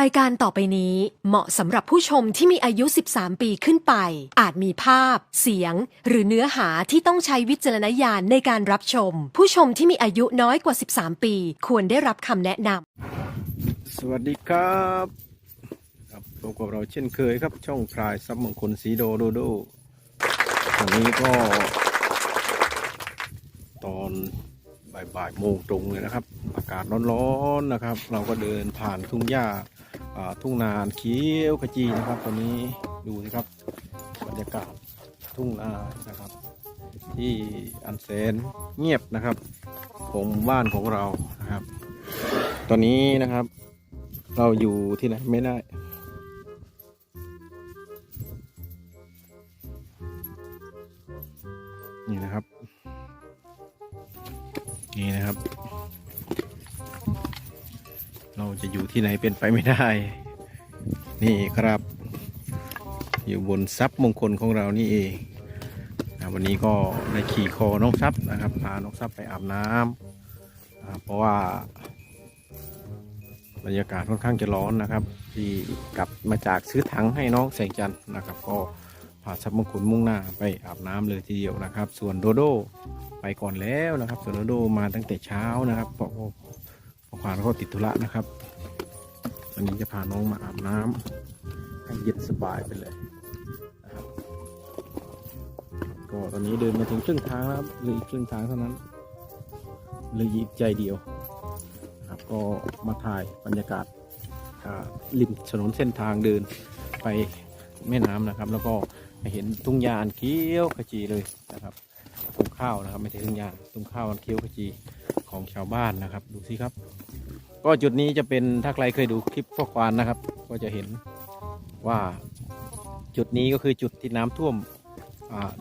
รายการต่อไปนี้เหมาะสำหรับผู้ชมที่มีอายุ 13 ปีขึ้นไป อาจมีภาพ เสียง หรือเนื้อหาที่ต้องใช้วิจารณญาณในการรับชม ผู้ชมที่มีอายุน้อยกว่า 13 ปี ควรได้รับคำแนะนำ สวัสดีครับครับพบกับเราเช่นเคยครับ ช่องพรายซับมงคลสีโดโดโดวันนี้ก็ ตอนบ่ายโมงตรงเลยนะครับ อากาศร้อนๆนะครับ เราก็เดินผ่านทุ่งหญ้า ทุ่งนาเขียวขจีนะครับตอนนี้ดูนะครับบรรยากาศทุ่งนานะครับ ที่อันแสนเงียบนะครับของหมู่บ้านของเรานะครับ ตอนนี้นะครับ เราอยู่ที่ไหนไม่ได้ ที่ไหนเป็นไปไม่ได้ นี่ครับ อยู่บนทรัพย์มงคลของเรานี่เองวันนี้ก็ได้ขี่คอน้องทรัพย์นะครับพาน้องทรัพย์ไปอาบน้ำเพราะว่าบรรยากาศค่อนข้างจะร้อนนะครับ ที่กลับมาจากซื้อถังให้น้องแสงจันทร์นะครับ ก็พาซับมงคลมุ่งหน้าไปอาบน้ำเลยทีเดียวนะครับ ส่วนโดโดไปก่อนแล้วนะครับ ส่วนโดโดมาตั้งแต่เช้านะครับเพราะว่าเพราะความเขาติดธุระนะครับ วันนี้จะพาน้องมาอาบน้ำให้เย็นสบายไปเลยนะครับก็ตอนนี้เดินมาถึงครึ่งทางแล้วครับเหลืออีกครึ่งทางเท่านั้นเหลืออีกใจเดียวนะครับก็มาถ่ายบรรยากาศอ่าริมถนนเส้นทางเดินไปแม่น้ำนะครับ แล้วก็เห็นทุ่งหญ้าอันเขียวขจีเลยนะครับทุ่งข้าวนะครับ ไม่ใช่ทุ่งหญ้าทุ่งข้าวอันเขียวขจีของชาวบ้านนะครับ ดูสิครับ ก็จุดนี้จะเป็นถ้าใครเคยดูคลิปพ่อควานนะครับ ก็จะเห็นว่าจุดนี้ก็คือจุดที่น้ำท่วมอ่า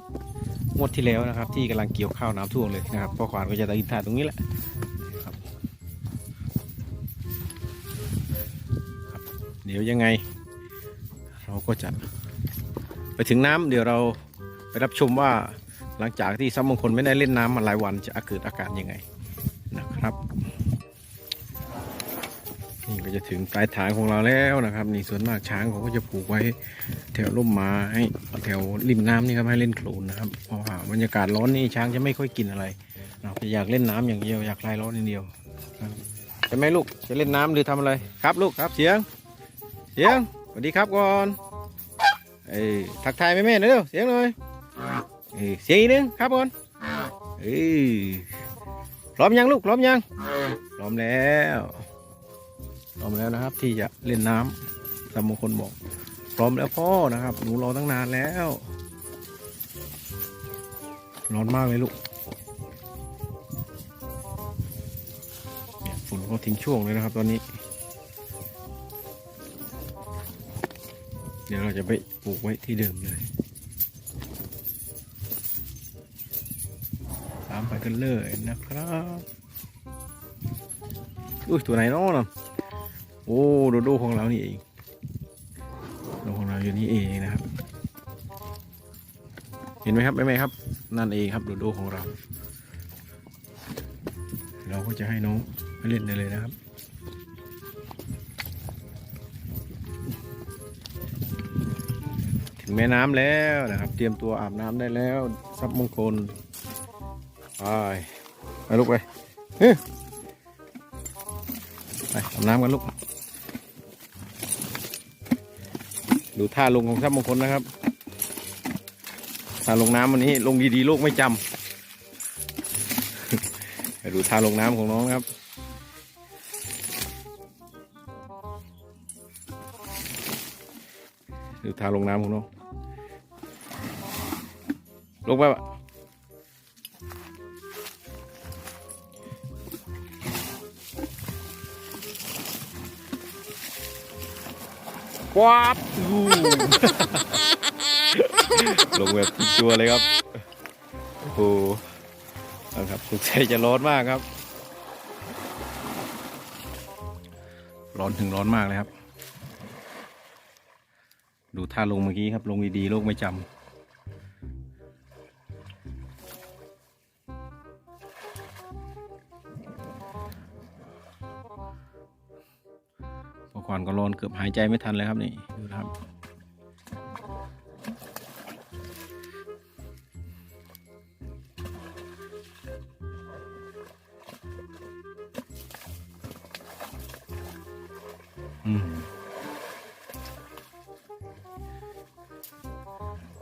งวดที่แล้วนะครับ ที่กำลังเกี่ยวข้าวน้ำท่วมเลยนะครับพ่อควานก็จะตะกินถ่าตรงนี้แหละครับ เดี๋ยวยังไง เราก็จะไปถึงน้ำเดี๋ยวเราไปรับชมว่าหลังจากที่ซับมงคลไม่ได้เล่นน้ำมาหลายวันจะเกิดอาการยังไงนะครับ นี่ก็จะถึงปลายทางของเราแล้วนะครับ นี่ส่วนมากช้างเขาก็จะผูกไว้ แถวร่มไม้แถวริมน้ำนี่ครับให้เล่นโคลนนะครับเพราะว่าบรรยากาศร้อนนี่ช้างจะไม่ค่อยกินอะไรเราจะอยากเล่นน้ำอย่างเดียวอยากคลายร้อนอย่างเดียวนะครับใช่ไหมลูกจะเล่นน้ำหรือทำอะไรครับลูกครับเสียง เสียงสวัสดีครับก่อนเอ้ทักทายแม่แม่หน่อยเร็วเสียงเลยเอ้เสียงอีกนึงครับก่อนเอ้พร้อมยังลูกพร้อมยังพร้อมแล้ว พร้อมแล้วนะครับ ที่จะเล่นน้ำสามมงคลบอก พร้อมแล้วพ่อนะครับ หนูรอตั้งนานแล้ว ร้อนมากเลยลูกฝนก็ทิ้งช่วงเลยนะครับ ตอนนี้ เดี๋ยวเราจะไปปลูกไว้ที่เดิมเลยตามไปกันเลยนะครับอุ้ยตัวไหนน้องนาะ โอ้โดโดของเรานี่เองโดโดของเราอยู่นี่เองนะครับ เห็นไหมครับไม่ไหมครับ นั่นเองครับโดโดของเรา เราก็จะให้น้องเล่นได้เลยนะครับถึงแม่น้ำแล้วนะครับ เตรียมตัวอาบน้ำได้แล้วซับมงคลไปไปลูกไปเฮ้ไปอาบน้ำกันลูก ดูท่าลงของซับมงคลนะครับท่าลงน้ำวันนี้ลงดีๆโลกไม่จำดูท่าลงน้ำของน้องนะครับ ดูท่าลงน้ำของน้อง ลงไปปะ ว้าบอู้ลงแบบจัวเลยครับ โอ้โหนะครับสงสัยจะร้อนมากครับ ร้อนถึงร้อนมากเลยครับ ดูท่าลงเมื่อกี้ครับ ลงดีๆโลกไม่จำ ก่อนก็ร้อนเกือบหายใจไม่ทันเลยครับนี่ดูนะครับ อืม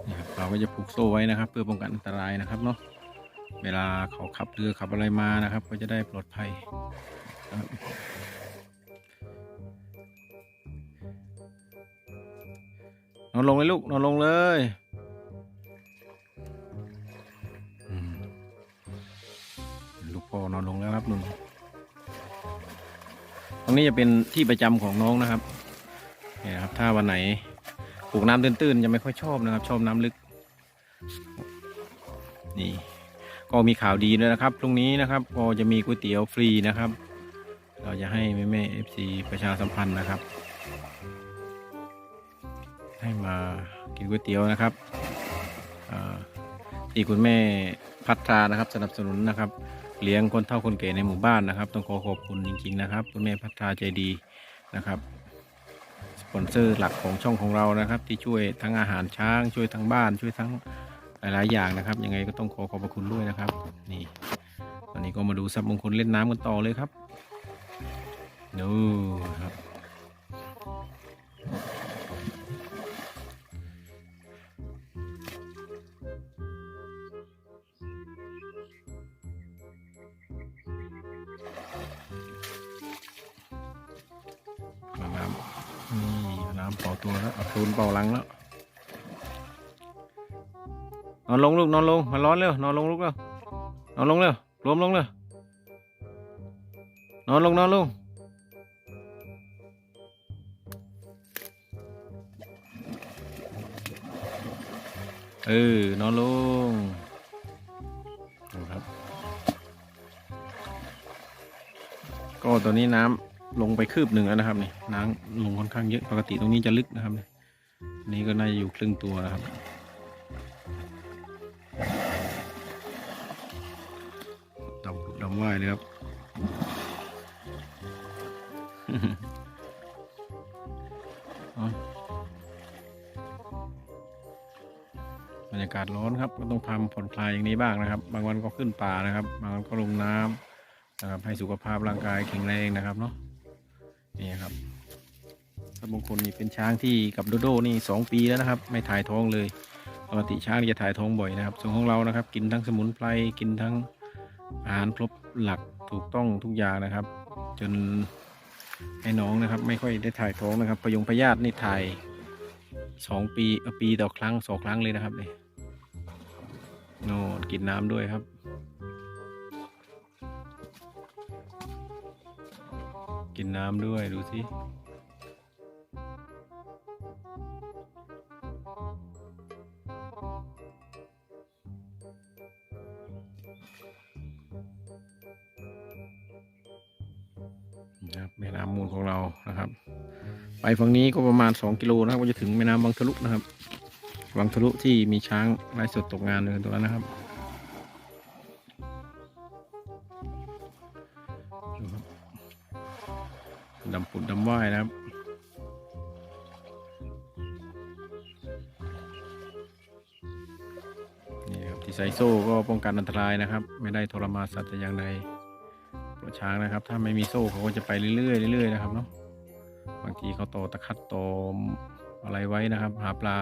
นี่ครับเราก็จะผูกโซ่ไว้นะครับ เพื่อป้องกันอันตรายนะครับเนาะเวลาเขาขับเรือขับอะไรมานะครับ ก็จะได้ปลอดภัยนะครับ อนลงเลยลูก นอนลงเลยลูกพ่อนอนลงแล้วครับนุ่นตรงนี้จะเป็นที่ประจำของน้องนะครับเนี่ยครับ ถ้าวันไหนปลูกน้ำตื้นๆจะไม่ค่อยชอบนะครับ ชอบน้ำลึก นี่ ก็มีข่าวดีด้วยนะครับ ตรงนี้นะครับ ก็จะมีก๋วยเตี๋ยวฟรีนะครับ เราจะให้แม่แม่เอฟซีประชาสัมพันธ์นะครับ ให้มากินก๋วยเตี๋ยวนะครับที่คุณแม่พัฒนานะครับ สนับสนุนนะครับ เลี้ยงคนเฒ่าคนแก่ในหมู่บ้านนะครับ ต้องขอขอบคุณจริง ๆ นะครับ คุณแม่พัฒนาใจดีนะครับสปอนเซอร์หลักของช่องของเรานะครับ ที่ช่วยทั้งอาหารช้าง ช่วยทั้งบ้าน ช่วยทั้งหลายๆอย่างนะครับ ยังไงก็ต้องขอขอบพระคุณด้วยนะครับ นี่วันนี้ก็มาดูสับมงคลเล่นน้ำกันต่อเลยครับดูครับ น้ำเป่าตัวแล้วเอาซูนเป่าหลังแล้ว นอนลงลูกนอนลงมาร้อนเร็วนอนลงลูกเร็วนอนลงเร็วรวมลงเร็วนอนลงนอนลงเออนอนลงดูครับ ก็ตัวนี้น้ำ ลงไปคืบหนึ่งแล้วนะครับนี่น้ำลงค่อนข้างเยอะปกติตรงนี้จะลึกนะครับ นี่อันนี่ก็น่าจะอยู่ครึ่งตัวนะครับดำดำว่ายเลยครับบรรยากาศร้อนครับก็ต้องพามผ่อนคลายอย่างนี้บ้างนะครับ บางวันก็ขึ้นป่านะครับ บางวันก็ลงน้ำนะครับให้สุขภาพร่างกายแข็งแรงนะครับเนาะ นี่ครับพระมงคลนี่เป็นช้างที่กับโดโดนี่สองปีแล้วนะครับ ไม่ถ่ายท้องเลยปกติช้างจะถ่ายท้องบ่อยนะครับ ส่วนของเรานะครับ กินทั้งสมุนไพรกินทั้งอาหารครบหลักถูกต้องทุกอย่างนะครับ จนให้น้องนะครับ ไม่ค่อยได้ถ่ายท้องนะครับพยงพยาธินี่ถ่ายสองปีปีต่อครั้งสองครั้งเลยนะครับเนี่ยโน่นกินน้ำด้วยครับ กินน้ำด้วยดูสินะครับแม่น้ำมูลของเรานะครับ ไปฝั่งนี้ก็ประมาณ 2 กิโลนะครับก็จะถึงแม่น้ำวังทะลุนะครับวังทะลุที่มีช้างไร้สดตกงานเลยตัวนั้นนะครับ ดำปุดดำว่ายนะครับ นี่ครับที่ใส่โซ่ก็ป้องกันอันตรายนะครับ ไม่ได้ทรมานสัตว์แต่อย่างใดปล่อยช้างนะครับ ถ้าไม่มีโซ่เขาก็จะไปเรื่อยๆเรื่อยๆนะครับเนาะบางทีเขาต่อตะขัดต่ออะไรไว้นะครับ หาปลา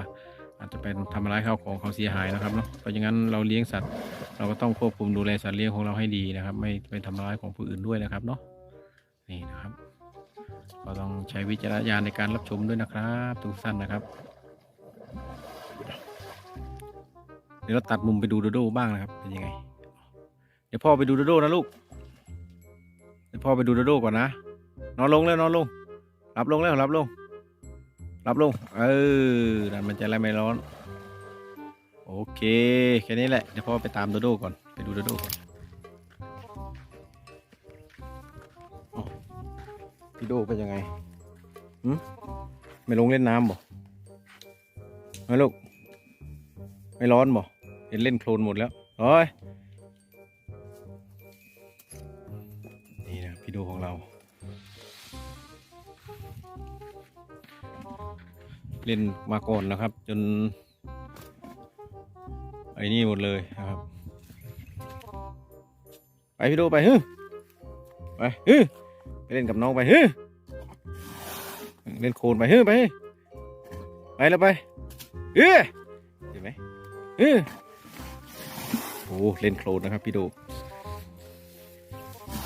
อาจจะเป็นทำร้ายข้าวของเขาเสียหายนะครับเนาะเพราะฉะนั้นเราเลี้ยงสัตว์ เราก็ต้องควบคุมดูแลสัตว์เลี้ยงของเราให้ดีนะครับ ไม่ไปทำร้ายของผู้อื่นด้วยนะครับเนาะนี่นะครับ ก็ต้องใช้วิจารณญาณในการรับชมด้วยนะครับทุกท่านนะครับ เดี๋ยวเราตัดมุมไปดูโดโดบ้างนะครับ เป็นยังไง เดี๋ยวพ่อไปดูโดโดนะลูก เดี๋ยวพ่อไปดูโดโดก่อนนะ นอนลงแล้วนอนลงรับลงแล้วรับลงรับลง เออนั่นมันจะอะไรไม่ร้อน โอเค แค่นี้แหละ เดี๋ยวพ่อไปตามโดโดก่อน ไปดูโดโดก่อน พี่โดเป็นยังไงหืมไม่ลงเล่นน้ำบ่ไม่ลูก ไม่ร้อนบ่เห็นเล่นโคลนหมดแล้วโอ้ยนี่นะพี่โดของเรา เล่นมาก่อนนะครับ จน ไอ้นี่หมดเลยนะครับ ไปพี่โดไปฮึไปฮึ ไปเล่นกับน้องไปเฮึเล่นโคลนไปเฮึไปไปแล้วไปเออเห็นไหมเออโอ้เล่นโคลนนะครับพี่โด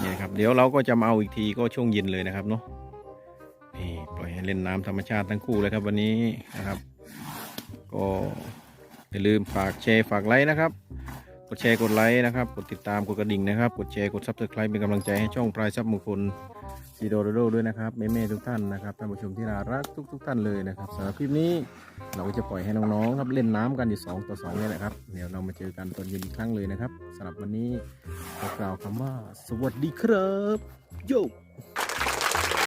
นี่ครับเดี๋ยวเราก็จะมาเอาอีกทีก็ช่วงเย็นเลยนะครับเนาะนี่ปล่อยให้เล่นน้ำธรรมชาติทั้งคู่เลยครับวันนี้นะครับ ก็อย่าลืมฝากแชร์ฝากไลค์นะครับ กดแชร์กดไลค์นะครับ กดติดตามกดกระดิ่งนะครับ กดแชร์กดซับสไครป์เป็นกำลังใจให้ช่องปลายซับมงคลซีโดโดโดด้วยนะครับแม่ๆทุกท่านนะครับท่านผู้ชมที่น่ารักทุกๆท่านเลยนะครับสำหรับคลิปนี้เราก็จะปล่อยให้น้องๆครับเล่นน้ำกันอยู่2ต่อ2เนี่ยแหละครับเดี๋ยวเรามาเจอกันตอนเย็นอีกครั้งเลยนะครับสำหรับวันนี้ขอกล่าวคำว่า สวัสดีครับโย